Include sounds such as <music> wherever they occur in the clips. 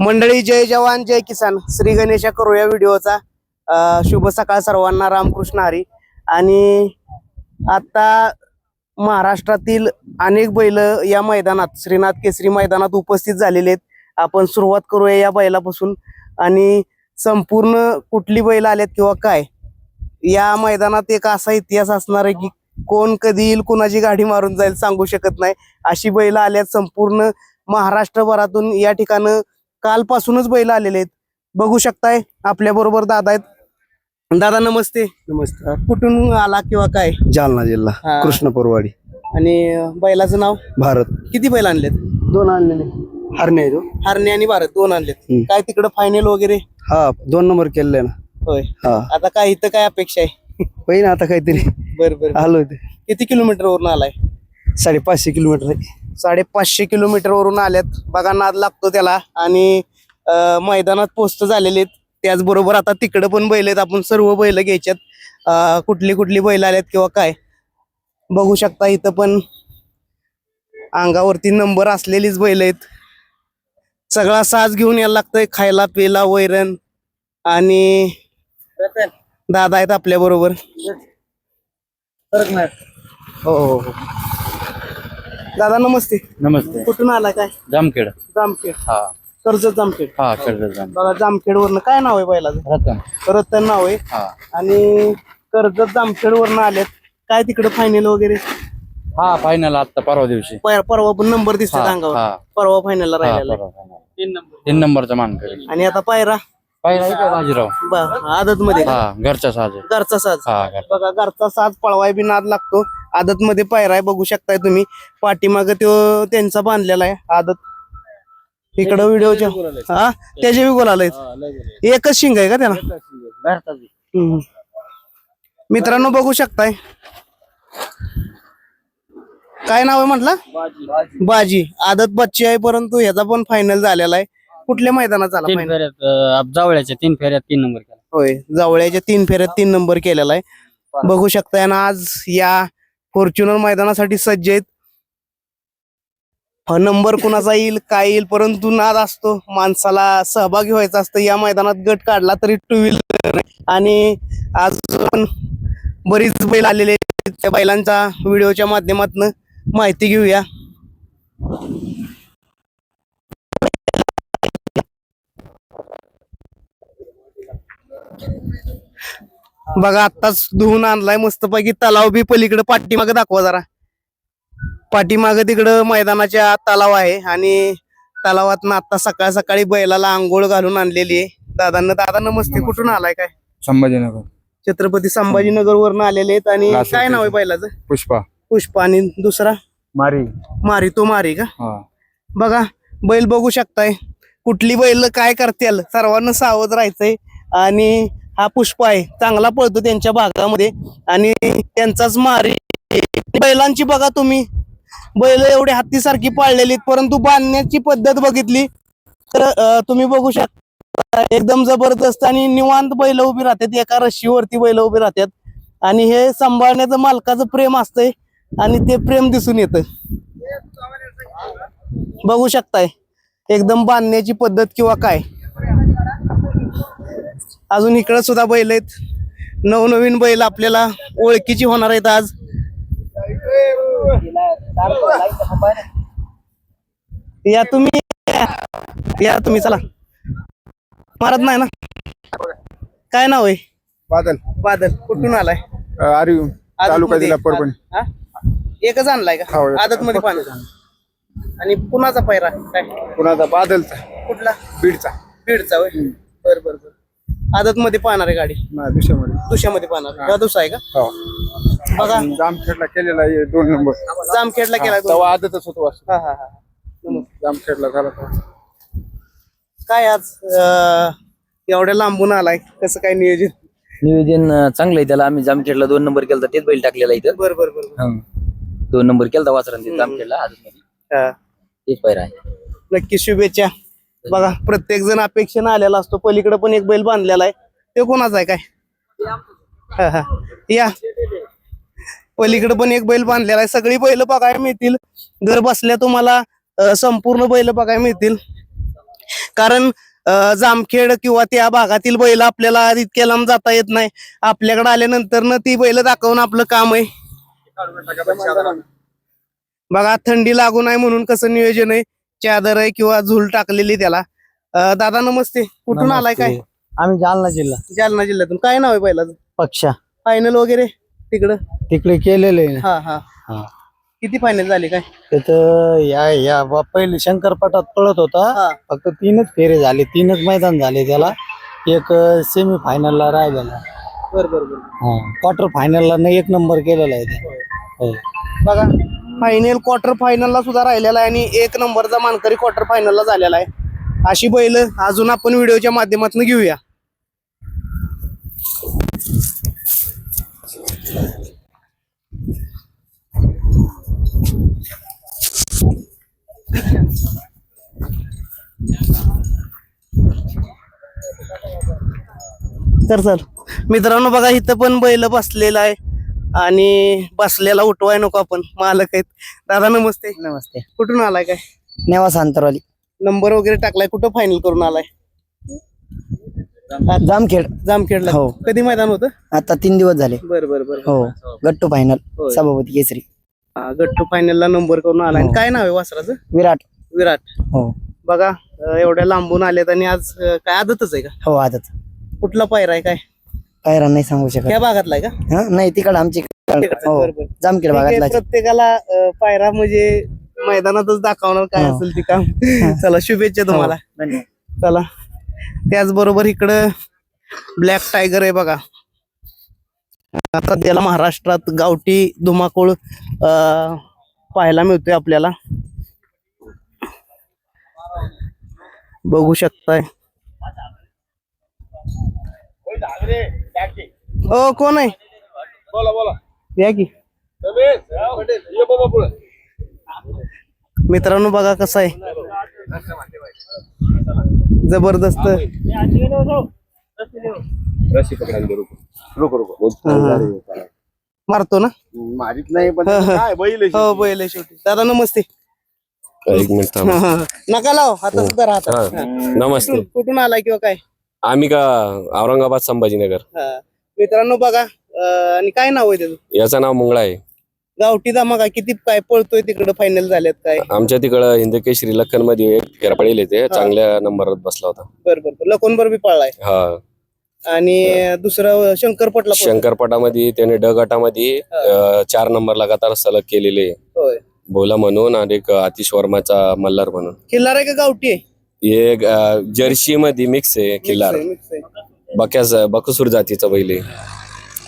मंडळी जय जवान जय किसान. श्री गणेशा करू या व्हिडिओचा शुभ सकाळ सर्वांना. रामकृष्ण हरी. आणि आता महाराष्ट्रातील अनेक बैल या मैदानात श्रीनाथ केसरी मैदानात उपस्थित झालेले आहेत. आपण सुरुवात करूया या बैलापासून. आणि संपूर्ण कुठली बैल आल्यात किंवा काय? या मैदानात एक असा इतिहास असणार आहे की कोण कधी येईल कुणाची गाडी मारून जाईल सांगू शकत नाही. अशी बैल आल्यात संपूर्ण महाराष्ट्रभरातून या ठिकाणं कालपासूनच बैल आलेले आहेत. बघू शकताय आपल्या बरोबर दादा आहेत. दादा नमस्ते. नमस्कार. कुठून आला किंवा काय? जालना हा. जिल्हा कृष्णपूरवाडी आणि अं, बैलाचं नाव? भारत. किती बैल आणलेत? दोन आणलेले. हरणे आहे तो हरणे आणि भारत दोन आणलेत. हम्म. काय तिकडं फायनल वगैरे? हा दोन नंबर केलेला ना. होय. हा. आता काय इथं काय अपेक्षा आहे? पहिला आता काहीतरी. बरं बरं. आलो होते. किती किलोमीटर वरून आलाय? साडेपाचशे किलोमीटर आहे. साडेपाचशे किलोमीटर वरून आल्यात. बघा नाद लागतो त्याला. आणि मैदानात पोस्ट झालेले त्याचबरोबर आता तिकडं पण बैल आहेत. आपण सर्व बैल घ्यायच्यात. कुठली कुठली बैल आल्यात किंवा काय? बघू शकता इथं पण. अंगावरती नंबर असलेलीच बैल आहेत. सगळा साज घेऊन यायला लागतंय. खायला पियला वैरण आणि दादा आहेत आपल्या बरोबर हो हो हो. दादा नमस्ते. नमस्ते. कुठून आला काय? जामखेड. जामखेड. हा. कर्जत जामखेड. हा कर्जत जाम बघा जामखेड वरनं काय नाव आहे बैलाचं? रतन. रतन नाव आहे. हा. आणि कर्जत जामखेड वरनं आलेत. काय तिकडे फायनल वगैरे? हा फायनल आता परवा दिवशी. पर- परवा पण नंबर हा, अंगावर. हा. परवा फायनलला हा, राहिलेला परवा final. तीन नंबरचा मान करेल आणि आता पायरा? पाहिला बाजीराव? आदत मध्ये हा घरचा साज आहे. घरचा साज. हा घर बघा घरचा साज पळवाय बी नाद लागतो. आदत मध्ये पायरा आहे बघू शकताय तुम्ही. पाठीमाग तो त्यांचा बांधलेला आहे आदत. इकडं व्हिडिओच्या हा? त्याचे बी गोल आलाय एकच शिंग आहे का त्याला. मित्रांनो बघू शकताय. काय नाव आहे म्हटलं? बाजी. आदत बच्ची आहे परंतु ह्याचा पण फायनल झालेला आहे. कुठल्या मैदानात फेऱ्यात अं, जावळ्याच्या तीन फेऱ्यात तीन नंबर केला. होय जावळ्याच्या तीन फेऱ्यात तीन नंबर केलेला आहे. बघू शकताय आणि आज या फॉर्च्युनर मैदानासाठी सज्ज आहेत. हा नंबर कुणाचा येईल काय येईल परंतु नाद असतो. माणसाला सहभागी व्हायचा असतं. या मैदानात गट काढला तरी टू व्हीलर आणि आज पण बरीच बैल आलेले आहेत. त्या बैलांचा व्हिडिओच्या माध्यमातून माहिती घेऊया. बघा आत्ताच धुवून आणलाय मस्तपैकी. तलाव बी पलीकडे पाठीमागे दाखवा जरा. पाठीमागे तिकडं मैदानाच्या तलाव आहे आणि तलावात आता सकाळ सकाळी बैलाला आंघोळ घालून आणलेली आहे. दादांना दादा नमस्ते कुठून आलाय काय? संभाजीनगर. छत्रपती संभाजीनगर वरून आलेले आहेत आणि काय नाव आहे बैलाचं? पुष्पा. पुष्पा आणि दुसरा? मारी. मारी तो मारी का? बघा बैल बघू शकताय. कुठली बैल काय करतील? सर्वांना सावध राहायचंय. आणि हा पुष्प आहे. चांगला पळतो त्यांच्या भागामध्ये. आणि त्यांचाच मारी बैलांची बघा तुम्ही. बैल एवढे हत्तीसारखी पाळलेली परंतु बांधण्याची पद्धत बघितली तर तुम्ही बघू शकता एकदम जबरदस्त आणि निवांत बैल उभी राहतात. एका रशीवरती बैल उभी राहतात. आणि हे सांभाळण्याचं मालकाचं प्रेम असतंय. आणि ते प्रेम दिसून येतं. बघू शकताय. एकदम बांधण्याची पद्धत किंवा काय. अजून इकडे सुद्धा बैल आहेत. नवनवीन बैल आपल्याला ओळखीची होणार आहेत आज. या तुम्ही या तुम्ही चला. मारत नाही ना? काय नाव आहे? बादल. बादल कुठून आलाय? आर्यू तालुका? जिल्हा परभणी. हा? एकच आणलाय का? हो, एक. आदत मध्ये पाणी आणि कुणाचा पैरा काय? कुणाचा? बादलचा. कुठला? बीडचा. बीडचा होय? बर बर बर. आदत मध्ये पाहणार आहे गाडी? नाही दुसऱ्यामध्ये. दुसऱ्यामध्ये पाहणार. हा. दुसरा आहे का? हो. बघा. जामखेडला केलेला आहे दोन नंबर. जामखेडला केला तो. तेव्हा आदतच होतो वासरू. हा हा हा. नमस्कार. जामखेडला झाला तेव्हा. काय आज अं, एवढ्या लांबून आलाय? कसं काय नियोजन? नियोजन अं, चांगलं आहे त्याला. आम्ही जामखेडला दोन नंबर केला तेच बैल टाकलेला इथं. बर बर बर बर. हं. दोन नंबर केला वाचरान ते जामखेडला अजून हा. तेच पैर आहे. नक्की शुभेच्छा. बघा प्रत्येक जण अपेक्षेनं आलेला असतो. पलीकडे पण एक बैल बांधलेला आहे. ते कोणाचा आहे काय? हा, हा. या. पलीकडे पण एक बैल बांधलेला आहे. सगळी बैल बघायला मिळतील. घर बसल्या तुम्हाला संपूर्ण बैल बघायला मिळतील. कारण जामखेड किंवा त्या भागातील बैल आपल्याला इतक्या लांब जाता येत नाही. आपल्याकडे आल्यानंतर ना ती बैल दाखवून आपलं काम आहे. बघा थंडी लागू नये म्हणून कसं नियोजन आहे. चादर आहे किंवा झूल टाकलेली त्याला. अं, दादा नमस्ते. कुठून आलाय काय? आम्ही जालना जिल्हा. जालना जिल्ह्यातून. काय नाव आहे बैलाचं पक्षा. फायनल वगैरे? तिकडं? तिकडे केलेले हा हा. किती फायनल झाली काय? तिथं या या बा- पहिले शंकरपटात पळत होता. हा. फक्त तीनच फेरे झाले. तीनच मैदान झाले त्याला. एक सेमी फायनलला राहिलेला. बर बर बर. हा. क्वार्टर फायनलला न एक नंबर केलेला आहे ते. हो. बघा. फायनल क्वार्टर फायनलला सुद्धा राहिलेला आहे आणि एक नंबरचा मानकरी क्वार्टर फायनलला झालेला आहे. अशी बैल अजून आपण व्हिडिओच्या माध्यमातून घेऊया. तर सर मित्रांनो बघा इथं पण बैल बसलेला आहे. आणि बसलेला उठवाय नको आपण. मालक आहेत. दादा नमस्ते. नमस्ते. कुठून आलाय काय? नेवास अंतरवाली. नंबर वगैरे टाकलाय. कुठं फायनल करून आलाय? जामखेड. जामखेडला. हो. कधी मैदान होतं? आता तीन दिवस झाले. बर बर बर. हो. गट्टू फायनल होय. सभापती केसरी. हा, गट्टू फायनलला नंबर करून आलाय. आणि हो. काय नाव आहे वासराचं? विराट. विराट. हो. बघा अं, एवढ्या लांबून आलेत आणि आज अं, काय आदतच आहे का? हो आजच कुठला पायरा आहे काय? पायरा नाही सांगू शकत. त्या भागातला आहे का? हा? नाही तिकडं आमची हो. जामखेड ठीक आहे, भागातला प्रत्येकाला अं, पायरा म्हणजे मैदानातच दाखवणार काय हो. असेल ते काम. <laughs> चला शुभेच्छा तुम्हाला. धन्यवाद. चला. त्याचबरोबर इकडं ब्लॅक टायगर आहे बघा. आता त्याला महाराष्ट्रात गावठी धुमाकूळ अं, पाहायला मिळतोय आपल्याला. बघू शकताय. हो कोण आहे? बोला बोला. या की. ये बाबा पुढे. मित्रांनो बघा कसं आहे. जबरदस्त. रशी पकडायला रुको. रुको रुको. मारतो ना? मारीत नाही पण. काय बैल हो बैल आहे शेवटी. दादा नमस्ते. एक मिनिट थांब. नका लाव हातात सुद्धा राहतात. नमस्ते. कुठून आलाय किंवा काय? आम्ही का औरंगाबाद संभाजीनगर. हा. मित्रांनो बघा अं, आणि काय नाव आहे त्याचं? याचं नाव मुंगळा आहे. गावठी दामा काय किती काय पळतोय तिकडे फायनल झाल्यात काय? आमच्या तिकडं हिंदकेशरी लखनमध्ये एक फेरा पडेल ते चांगल्या नंबरात बसला होता. बर बर बर. लकोनबर बी पळलाय. हा. आणि दुसरं शंकरपटला पळतोय. शंकरपटामध्ये त्याने ड गटामध्ये अं, चार नंबर लगातार सलग केलेले होय. भोला म्हणून आणि एक आतिश वर्माचा मल्हार म्हणून. खिल्लार आहे का गावठी आहे? हे जर्सी मध्ये मिक्स आहे आहे. बक्यास बकसूर जातीचा बैल आहे.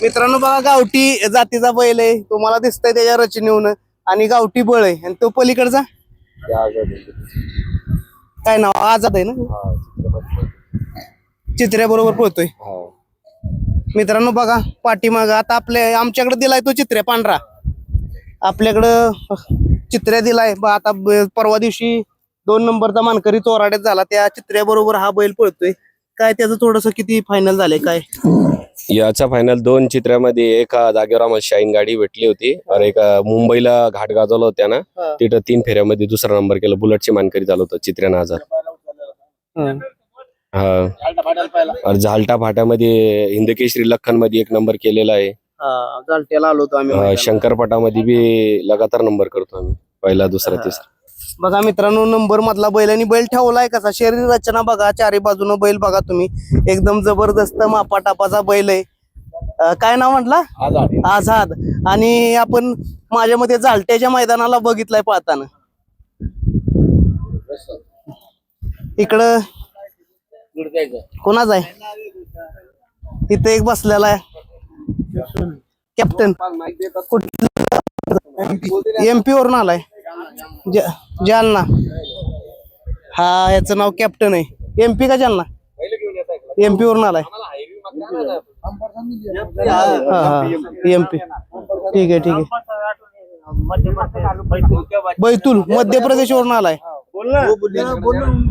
मित्रांनो बघा गावठी जातीचा बैल आहे. तुम्हाला दिसतंय त्याच्या रचनेहून. आणि गावठी बळ आहे. आणि तो पलीकडचा? काय नाव? आझाद आहे ना? चित्र्या बरोबर पळतोय. हा. मित्रांनो बघा पाठीमाग. आता आपल्या आमच्याकडे दिलाय तो चित्र्या पांढरा. आपल्याकडं चित्र्या दिलाय. बा आता ब- परवा दिवशी दोन नंबरचा मानकरी चोराड्यात झाला. त्या चित्र्या बरोबर हा बैल पळतोय. काय त्याचं थोडस किती फायनल झालंय? काय? याचा फायनल दोन चित्रामध्ये एका जागेवर आम्हाला शाईन गाडी भेटली होती. आणि एका मुंबईला घाट गाजवला होता त्यानं हा. तिथं तीन फेऱ्यामध्ये दुसरा नंबर केला. बुलेटची मानकरी झालं होतं चित्र्यानं हजार हं. हा. झालटा फाट्यामध्ये हिंदकेशरी लखनमध्ये एक नंबर केलेला आहे. हा, जालट्याला आलो होतो आम्ही. अं, मैदानात. शंकरपटामध्ये बी लगातार नंबर करतो आम्ही. पहिला दुसरा तिसरा. बघा मित्रांनो नंबर मधला बैल आणि बैल ठेवलाय कसा? शरीर रचना बघा चारी बाजूनं बैल बघा तुम्ही. एकदम जबरदस्त मापा टापाचा बैल आहे. अं, काय नाव म्हटलं? आझाद. आणि आपण माझ्या मते झालट्याच्या मैदानाला बघितलंय पाहताना. इकडं कोणाच आहे? इथे एक बसलेला आहे. कॅप्टन एमपी वरून आलाय. ज- जालना हा याचं नाव कॅप्टन आहे. एमपी का जालना एमपी वरून आलाय. हा हा एमपी ठीक आहे ठीक आहे. बैतूल मध्य प्रदेश वरून आलाय.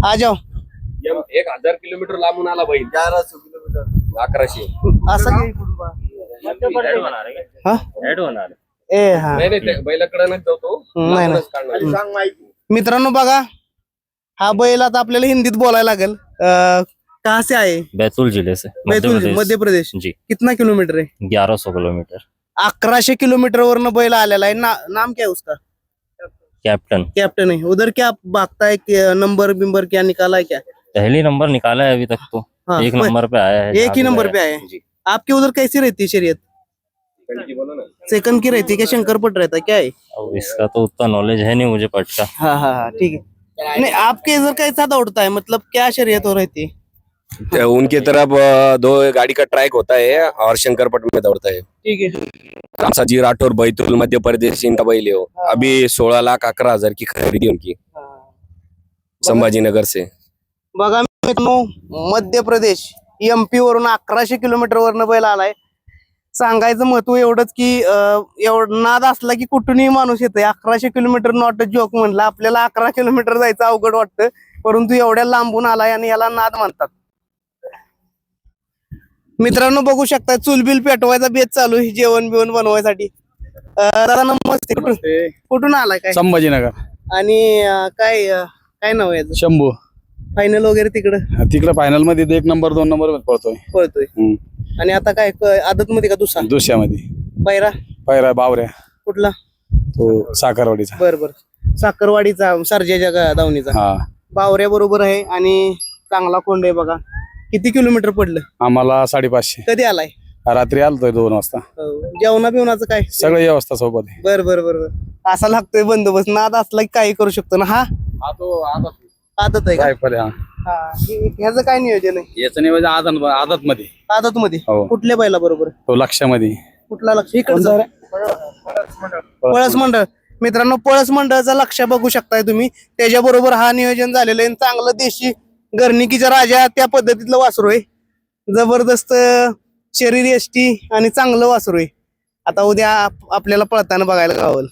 आ जाओ एक हजार किलोमीटर लांबून आला बैल. अकराशे. असं काय? हा? ए हा. नाही नाही बैलाकडे जातो नाही नाही. मित्रांनो बघा हा बैल आता आपल्याला हिंदीत बोलायला लागेल. अं, कहाँ से आए बैतूल जिले से मध्य बैतूल प्रदेश. मध्य प्रदेश. जी. कितना किलोमीटर है ग्यारह सौ किलोमीटर. अकराशे किलोमीटर वरनं बैल आलेला आहे. ना, नाम क्या है उसका? कैप्टन कैप्टन है उधर क्या भागता है कि नंबर बिंबर क्या निकाला है क्या? पहली नंबर निकाला है अभी तक तो. हाँ, एक नंबर पे आया है एक ही नंबर पे आया आया है। जी। आपके उधर कैसी रहती है शरीयत? सेकंड की रहती है क्या? शंकरपट रहता है क्या है अब इसका तो उतना नॉलेज है नहीं मुझे पट का। हाँ हाँ हाँ ठीक है। नहीं आपके इधर कैसा दौड़ता है मतलब क्या शरीयत हो रहती है? ते उनके तरफ दो गाड़ी का ट्रैक होता है और शंकरपट में दौड़ता है। ठीक है। रामसाजी राठौर बैतूल मध्य प्रदेश इनका बैल है। अभी सोलह लाख अकरा हजार की खरीदी उनकी। संभाजीनगर से। बघा मित्रांनो मध्य प्रदेश एमपी वरून अकराशे किलोमीटर वरनं बैल आलाय. सांगायचं महत्त्व एवढंच की एवढ नाद असला की कुठूनही माणूस येतोय. अकराशे किलोमीटर नॉट जोक म्हणलं. आपल्याला अकरा किलोमीटर जायचं अवघड वाटतं. परंतु एवढ्या लांबून आलाय आणि याला नाद म्हणतात. मित्रांनो बघू शकता चुलबिल पेटवायचा बेत चालू आहे जेवण बिवण बनवायसाठी. अं, दादा नमस्ते. कुठून कुठून आलाय काय? संभाजीनगर. आणि काय काय नाव आहे? शंभू. फायनल वगैरे तिकडं? तिकडे फायनलमध्ये एक नंबर दोन नंबर पळतोय. पळतोय. आणि आता काय आदत मध्ये का दुसरा? दुसऱ्यामध्ये. पायरा पायरा बावऱ्या. कुठला? तो साखरवाडीचा. बर बर. साखरवाडीचा सर्जेच्या दावणीचा. हा. बावऱ्या बरोबर आहे आणि चांगला कोंड आहे बघा. किती किलोमीटर पडलं? आम्हाला साडेपाचशे. कधी आलाय? रात्री आलतोय दोन वाजता. हो. जेवणा बिवणाचं काय? सगळं व्यवस्था सोबत आहे. बर बर बर बर. असा लागतोय बंदोबस्त. नाद असला की काही करू शकतो ना हा? आदत आहे का? रायफल हा. हा. हे- ह्याचं काय नियोजन आहे? याचं नियोजन आदत आदत मध्ये आदत मध्ये हो. कुठल्या बैला बरोबर? तो लक्षामध्ये. कुठला लक्ष? इकडचं. पळस मंडळ. मित्रांनो पळस मंडळाचा लक्ष बघू शकताय तुम्ही. त्याच्याबरोबर हा नियोजन झालेलं आहे. चांगलं देशी गर्निकीच्या राजा त्या पद्धतीतलं वासरू आहे. जबरदस्त शरीर यष्टी आणि चांगलं वासरू आहे. आता उद्या आप- आपल्याला पळताना बघायला गावल.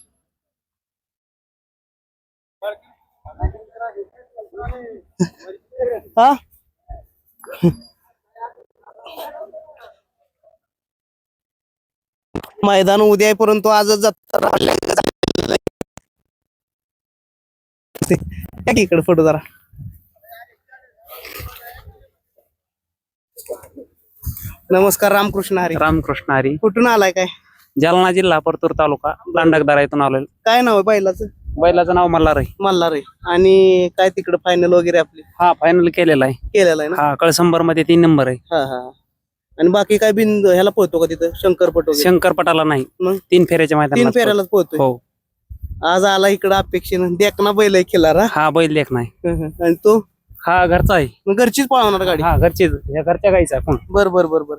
हा? मैदान उद्या आहे परंतु आजच जात इकडे फोटो जरा. नमस्कार रामकृष्ण हरी. रामकृष्ण हरी. कुठून आलाय काय? जालना जिल्हा परतूर तालुका लांडकदारा इथून आलोय काय नाव आहे बैलाचं बैलाचं नाव मल्हार आहे मल्हार आहे आणि काय तिकडे फायनल वगैरे आपली? हा फायनल केलेला आहे. केलेला आहे ना? हा कळसंबरमध्ये तीन नंबर आहे. हा हा. आणि बाकी काय बिंद ह्याला पोहतो का तिथं? शंकरपट वगैरे? शंकरपटाला नाही. मग? तीन फेऱ्याच्या तीन मैदानात फेऱ्यालाच पोहतोय हो. आज आला इकडं अपेक्षेनं. देखना बैल आहे खिलारा. हा बैल लेख नाही. आणि तो? हा घरचा आहे. मग घरचीच पळवणार गाडी? हा घरचीच. या घरच्या गाईचा कोण? बर बर बर बर.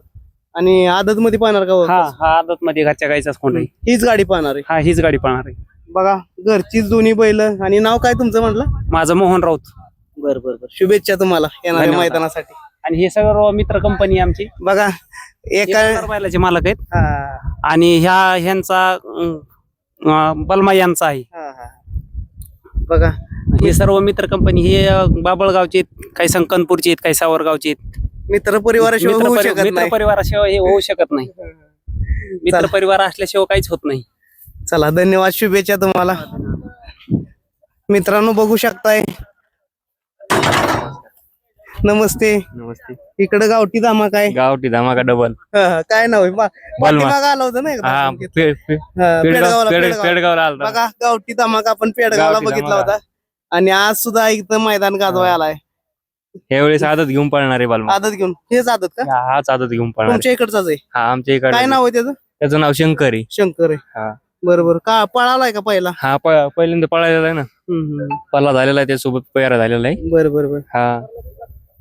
आणि आदत मध्ये पाहणार का हो? हा हा आदत मध्ये घरच्या गाईचाच कोण आहे. हीच गाडी पाहणार आहे. हा हीच गाडी पाहणार आहे. बघा घरचीच दोन्ही बैल. आणि नाव काय तुमचं म्हटलं? माझं मोहन राऊत. बर बर बर. शुभेच्छा तुम्हाला येणाऱ्या धन्यवाद. मैदानासाठी. आणि हे सर्व मित्र कंपनी आमची. बघा एका एका बैलाचे मालक आहेत. हा, आणि ह्या ह्यांचा अं, अं, बलमा यांचा आहे. हा, हा. बघा. हे सर्व मित्र कंपनी हे अं, बाबळगावचे आहेत काही संकनपूरचे आहेत काही सावरगावचे आहेत. मित्र परिवाराशिवाय मित्र होऊ परि- शकत मित्र नाही. परिवाराशिवाय हे होऊ शकत नाही. <laughs> मित्र. परिवार असल्याशिवाय काहीच होत नाही. चला धन्यवाद शुभेच्छा तुम्हाला. मित्रांनो बघू शकताय. नमस्ते. नमस्ते. इकडे गावठी धमाका आहे. गावठी धमाका डबल हा, हा. काय नाव आहे? बा- पाठीमागं आलं होतं ना एकदा. हा संकेत? पे- पे- हा, पेडगावला पेड- पेडगाव. पेडगावला आलता. बघा गावठी धमाका आपण पेडगावला गावठी बघितला धमाका. होता. आणि आज सुद्धा इथं मैदान गाजवाय आलाय. यावेळेस आदत घेऊन पळणार आहे बालमा. आदत घेऊन. हेच आदत का? हा- हाच आदत घेऊन पळणार आहे. तुमच्या इकडचाच आहे. हा आमच्या इकडे काय नाव आहे त्याचं? त्याचं नाव शंकर. आहे शंकर. आहे हा. बरोबर. का पळालाय का पहिला? हा प- पहिल्यांदा पळालेला आहे ना. हम्म, हम्म. पल्ला झालेला आहे त्यासोबत पैरा झालेला आहे. बरं बरं बरं. हा.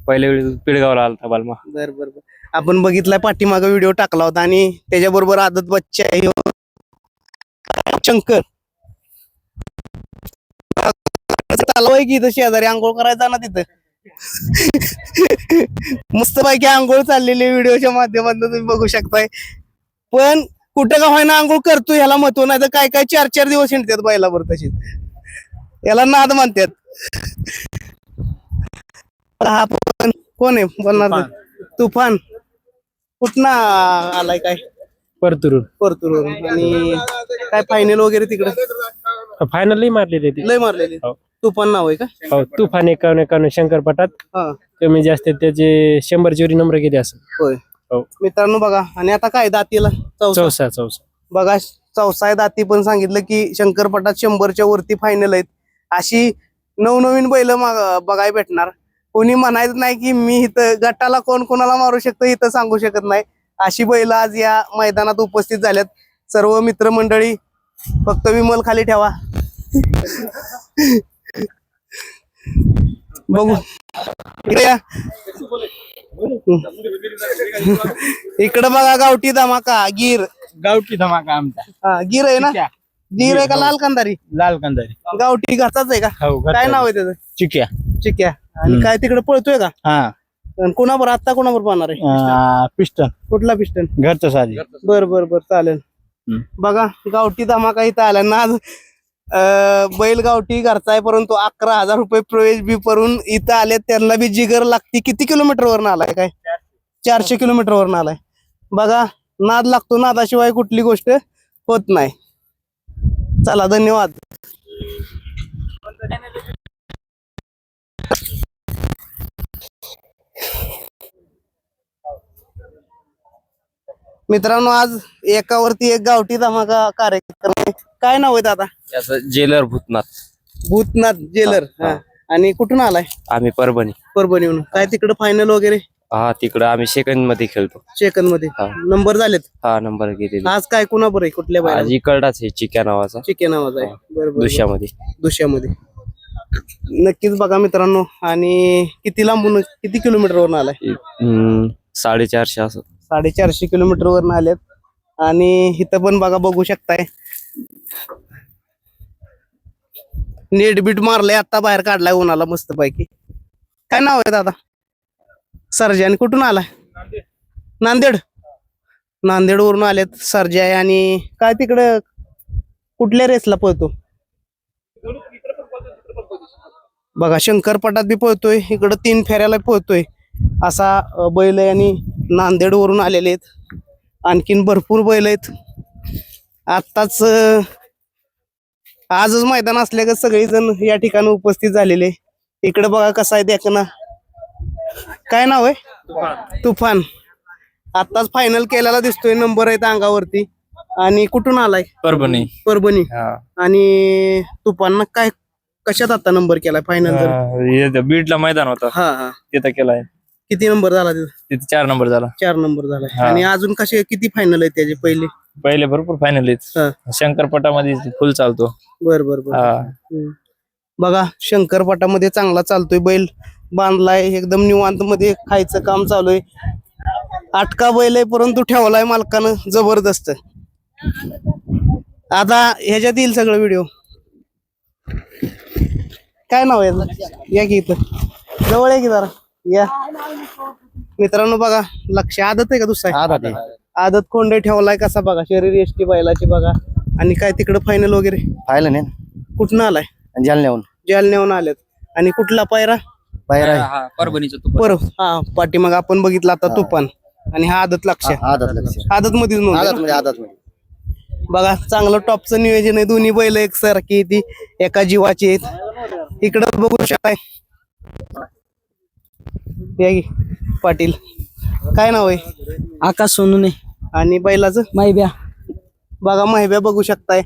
पहिल्या वेळी पिडगावला आलता बालमा. बर बर बर. आपण बघितलाय पाठीमाग व्हिडिओ टाकला होता आणि त्याच्याबरोबर आदत बच्चा आहे ह्यो. शंकर. चालू आहे की इथं शेजारी आंघोळ करायचा ना तिथं. मस्त पैकी आंघोळ चाललेली व्हिडिओच्या माध्यमातून तुम्ही बघू शकताय. पण कुठं का होईना आंघोळ करतो ह्याला महत्त्व नाही तर काय काय चार चार दिवस हिंडतात बैलावर तशीच. याला नाद म्हणतात. हा पण कोण आहे? बोलणार? तुफान. कुठना आलाय काय? परतूर परतूर आणि काय फायनल वगैरे तिकडे? फायनलही मारलेली ती. लय मारलेली हो. तू पण नाव आहे का? हो तुफान एकावन्न एकावन्न शंकरपटात. हा. कमी जास्त त्याचे शंभर चोरी नंबर किती असं. होय. हो. मित्रांनो बघा आणि आता काय दातीला? चौसा. चौसा चौसा. बघा चौसाय दाती पण सांगितलं की शंकरपटात शंभरच्या वरती फायनल आहेत. अशी नवनवीन बैल बघायला भेटणार. कोणी म्हणायचं नाही की मी इथं गटाला कोण कोणाला मारू शकतो इथं सांगू शकत नाही. अशी बैल आज या मैदानात उपस्थित झाल्यात. सर्व मित्रमंडळी फक्त विमल खाली ठेवा. बघू. इकडे या. इकडे बघा गावठी धमाका गीर. गावठी धमाका आमचा. हा गिर आहे ना? गिर आहे का लाल कंदारी? लाल कंदारी. गावठी घरचाच आहे का? हो काय नाव आहे त्याचं? चिक्या. चिक्या. आणि काय तिकडे पळतोय का? हा. आणि कोणावर आता कोणावर पाहणार आहे? पिस्टन. कुठला पिस्टन? घरचं साधी. बर बर बर चालेल. हम्म. बघा गावठी धमाका इथं आला. ना आज बैल गावठी घरचा आहे परंतु अकरा हजार रुपये प्रवेश बी करून इथं आले त्यांना बी जिगर लागते. किती किलोमीटर वरून आलाय काय? चारशे किलोमीटर वरून आलाय. बघा नाद लागतो. नादाशिवाय कुठली गोष्ट होत नाही. चला धन्यवाद. मित्रांनो आज एकावरती एक गावठी धमाका कार्यक्रम आहे. काय नाव आहे दादा? त्याचं जेलर भूतनाथ. भूतनाथ जेलर हा. आणि कुठून आलाय? आम्ही परभणी. परभणीहून काय तिकडे फायनल वगैरे? हा तिकडं आम्ही सेकंडमध्ये खेळतो. सेकंदमध्ये हा. नंबर झालेत? हा नंबर गेलेली. आज काय कुणाबर आहे? कुठल्या आज बाहेर इकडलाच आहे चिक्या नावाचा. चिके नावाचा आहे. बरोबर दुसऱ्यामध्ये. नक्कीच बघा मित्रांनो आणि किती लांबून किती किलोमीटर वरून आलाय? हम्म, साडेचारशे असं. साडेचारशे किलोमीटर वरून आलेत. आणि इथं पण बघा बघू शकताय. नेट बीट मारलंय आता बाहेर काढलाय उन्हाला मस्त पैकी काय नाव आहे दादा? सर्जन कुठून आलाय? नांदेड. नांदेड वरून आलेत सर्जा आणि काय तिकडं कुठल्या रेसला पळतो? बघा शंकरपटात बी पळतोय इकडं तीन फेऱ्याला पळतोय. असा बैल आणि नांदेड वरून आलेले आहेत. आणखीन भरपूर बैल आहेत. आत्ताच आजच मैदान असल्या का सगळेजण या ठिकाणी उपस्थित झालेले. इकडे बघा कसा आहे देखना काय नाव आहे? तुफान. आत्ताच फायनल केलेला दिसतोय नंबर आहेत अंगावरती. आणि कुठून आलाय? परभणी. परभणी. आणि तुफान काय कशात आता नंबर केलाय फायनल बीडला मैदान होता. हा हा. तिथं केलाय. किती नंबर झाला तिथं? चार नंबर झाला. चार नंबर झालाय हा. आणि अजून कसे किती फायनल आहे त्याचे पहिले? पहिले भरपूर फायनल हा. आहेत शंकरपटामध्ये फुल चालतो. बर बर बर. हा. हम्म. बघा शंकरपटामध्ये चांगला चालतोय बैल. बांधलाय एकदम निवांत मध्ये खायचं काम चालू आहे आटका बैल आहे परंतु ठेवलाय मालकानं जबरदस्त. आता ह्याच्यात येईल सगळं व्हिडिओ काय नाव आहे याचं? या की इथं. जवळ आहे की जरा? या. मित्रांनो बघा लक्ष आदत आहे का दुसरा? आदत कोंडे ठेवलाय कसा बघा? शरीर एसटी बैलाची बघा. आणि काय तिकडं फायनल वगैरे? पाहिलं नाही कुठनं आलाय? जालन्याहून. जालन्याहून आलेत. आणि कुठला पायरा? बाहेर परभणीचं पर हा पाठीमाग आपण बघितलं आता तुफान. आणि हा आदत लक्ष आदत लक्ष आदत मध्येच आहे आदत? मध्ये आदत मध्ये बघा चांगलं टॉपचं नियोजन आहे. दोन्ही बैल एकसारखी ती एका जीवाची आहेत. इकडं बघू शकताय. या की, पाटील. काय नाव आहे? आकाश सोनूने. आणि बैलाचं? माहिब्या बघा माहिब्या बघू शकताय.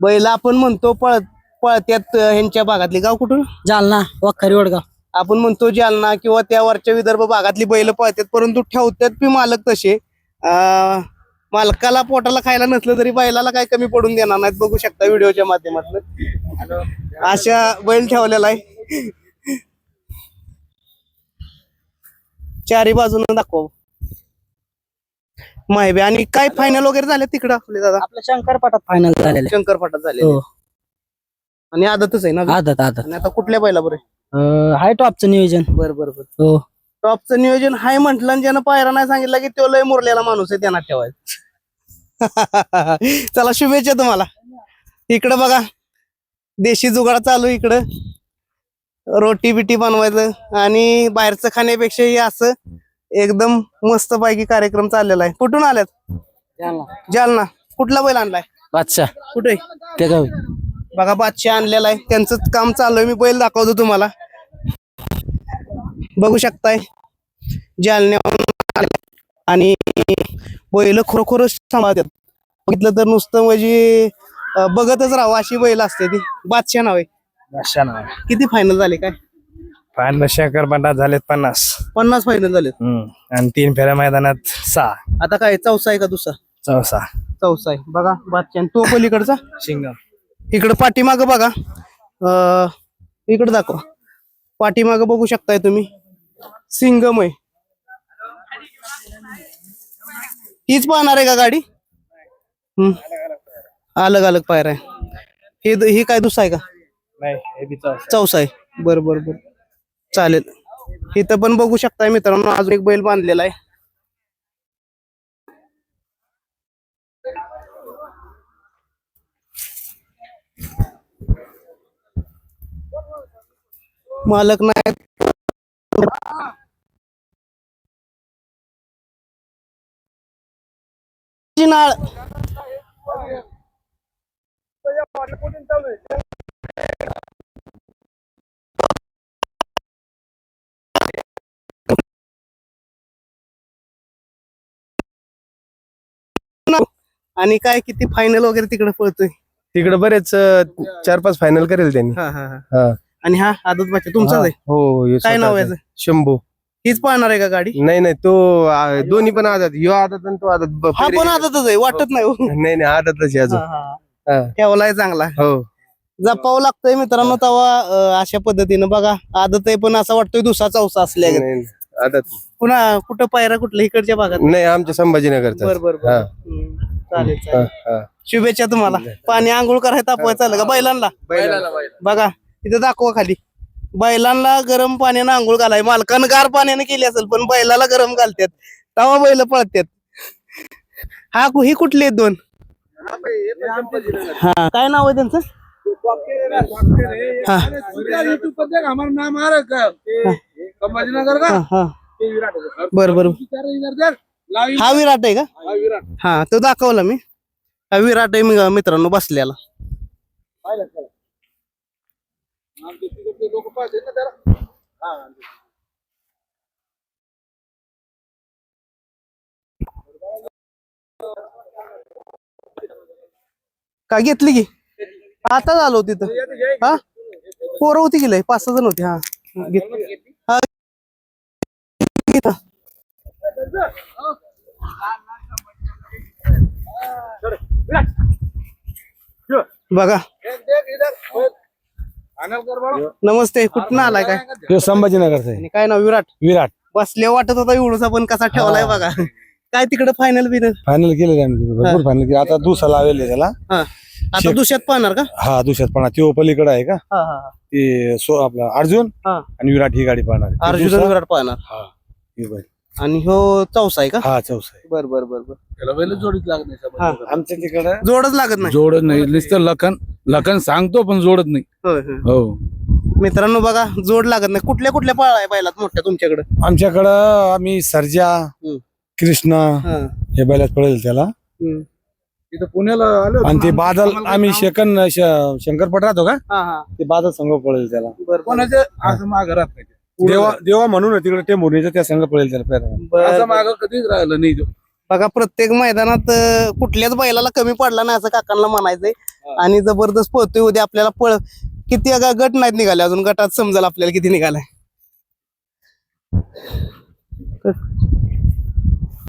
बैल आपण म्हणतो पळ पळत्यात ह्यांच्या भागातली. गाव कुठून? जालना वखारी वडगाव. आपण म्हणतो जालना किंवा त्या वरच्या विदर्भ भागातली बैल पळतात परंतु ठेवतात बी मालक तसे. अं, मालकाला पोटाला खायला नसलं तरी बैलाला काय कमी पडून देणार नाहीत. बघू शकता व्हिडिओच्या माध्यमातून. अशा बैल ठेवलेला आहे. चारी बाजून दाखव. माहिती आणि काय फायनल वगैरे झाले तिकडं? आपले दादा. आपल्या शंकरपटात फायनल झालेले. शंकरपाटात झाले हो. आणि आदतच आहे ना अजून? आदत आदत. आणि आता कुठल्या बैला बरं? अं, हाय टॉपचं नियोजन. बर बर बर. हो. टॉपचं नियोजन हाय म्हटलं आणि ज्यानं पायरा नाही सांगितलं की तो लय मुरलेला माणूस आहे त्यांना ठेवायचं. <laughs> चला शुभेच्छा तुम्हाला. इकडं बघा. देशी जुगाड चालू इकडं. रोटी बिटी बनवायचं आणि बाहेरचं खाण्यापेक्षा हे असं एकदम मस्त पैकी कार्यक्रम चाललेला आहे. कुठून आल्यात? जालना. कुठला बैल आणलाय? बादशाह. कुठे? ते गाव. बघा बादशाह आणलेला आहे. त्यांचं काम चालू आहे. मी बैल दाखवतो तुम्हाला. बघू शकताय. जालन्याहून आले. आणि बैल खरोखरच सांभाळतात. बघितलं तर नुसतं म्हणजे बघतच राहावं अशी बैल असते ती. बादशाह नाव आहे. किती फायनल झाले काय? फायनल शंकरपटात झालेत पन्नास. पन्नास फायनल झाले आणि तीन फेऱ्या मैदानात सहा. आता काय चौसा आहे का दुसरा? चौसा. चौसा आहे. बघा बादशाह. तो पलीकडचा शिंगम इकडं पाठीमाग बघा. अं, इकडं दाखवा. पाठीमाग बघू शकताय तुम्ही. सिंगम आहे हीच पाहणार आहे का गाडी? हम्म. अलग अलग पायर आहे हे ही काय दुसरा आहे का? नाही हे बी चौसा चौसा आहे. बर बर बर. चालेल. इथं पण बघू शकताय मित्रांनो अजून एक बैल बांधलेला आहे. मालक नाही. नाळ आणि काय किती फायनल वगैरे तिकडे पळतोय? तिकडे बरेच अं, चार पाच फायनल करेल त्यांनी. हा हा हा. हा. आणि हा आदत बच्चा तुमचाच आहे? हो हे काय नाव आहे स्वतःचं. याचं? शंभू. हीच पाहणार आहे का गाडी? नाही नाही तो आ, दोन्ही पण आदत ह्यो आदत आणि तो आदत. ब- हा पण आदतच आहे वाटत नाही हो. नाही नाही आदतच आहे अजून. हा, हा. हा. ठेवलाय चांगला. हो. जपावं लागतंय मित्रांनो तवा अं, अशा पद्धतीनं बघा आदत आहे पण असं वाटतोय दुसरा चौसा असल्या नाही, नाही, आदत. पुन्हा कुठं पायरा कुठल्या इकडच्या भागात? नाही आमच्या संभाजीनगरचा बर बर बर. हा. हम्म. चालेल हा, चालेल. शुभेच्छा तुम्हाला. पाणी आंघोळ करायला तापवायचं चाललं का? बैलांना? बघा इथं दाखवा खाली. बैलांना गरम पाण्यानं आंघोळ घालाय. मालकानं गार पाण्यानं केली असेल पण बैलाला गरम घालतात तवा बैल पळतात हा कु- ही कुठली आहेत दोन? हा काय नाव आहे त्यांचं? हा. हा हा. बर बर. हा विराट आहे का? हा तो दाखवला मी. हा विराट आहे मी- मित्रांनो बसलेला. का? घेतली की? आता आलो तिथं हा पोरं होती गेलंय पाच सहा जण होते हा घेत- हा. घेता. बघा. नमस्ते कुठं आलाय काय? ह्यो संभाजीनगरचा आहे. आणि काय नाव विराट? विराट. बसले वाटत होता एवढूसा पण कसा ठेवलाय बघा. काय तिकडे फायनल बिनल फायनल केलं आम्ही तिथे, भरपूर फायनल केलं. आता दुसरा लावेल त्याला. हा. आता दुष्यात पाहणार का? हा दुसऱ्यात पण तो पलीकडे आहे का? हा हा हा. ते सो आपला अर्जुन हा. आणि विराट ही गाडी पाहणार आहे. ते अर्जुन दुसरा- विराट पाहणार. हा. ही बैल. आणि हो चौसा आहे का? हा चौसा आहे. बर बर बर बर. त्याला लागत हा आमच्या तिकडे जोडच लागत नाही. जोडत नाही. नुसतं लखन लखन सांगतो पण जोडत नाही. होय, होय. हो. मित्रांनो बघा जोड लागत नाही. कुठल्या कुठल्या पाळा आहे बैलात मोठ्या तुमच्याकडे? आमच्याकडं आम्ही सर्जा हम्म. कृष्णा हा. बैलात पडेल त्याला. तिथं पुण्याला आलो आणि ते बादल आम्ही शेकन शंकरपट राहतो का? हा हा. ते बादल संघ पडेल त्याला. कोणाचे असं माग राहत नाही देवा देवा म्हणून तिकडे टेंभुर्णीचं त्या संघ पडेल त्याला पहिला. बर, असं. माग कधीच राहिलं नाही तो. बघा प्रत्येक मैदानात अं, कुठल्याच बैलाला कमी पडला नाही असं काकांना म्हणायचंय. आणि जबरदस्त पळतोय उद्या आपल्याला पळ किती अगा गट नाहीत निघाले अजून. गटात समजेल आपल्याला किती निघालाय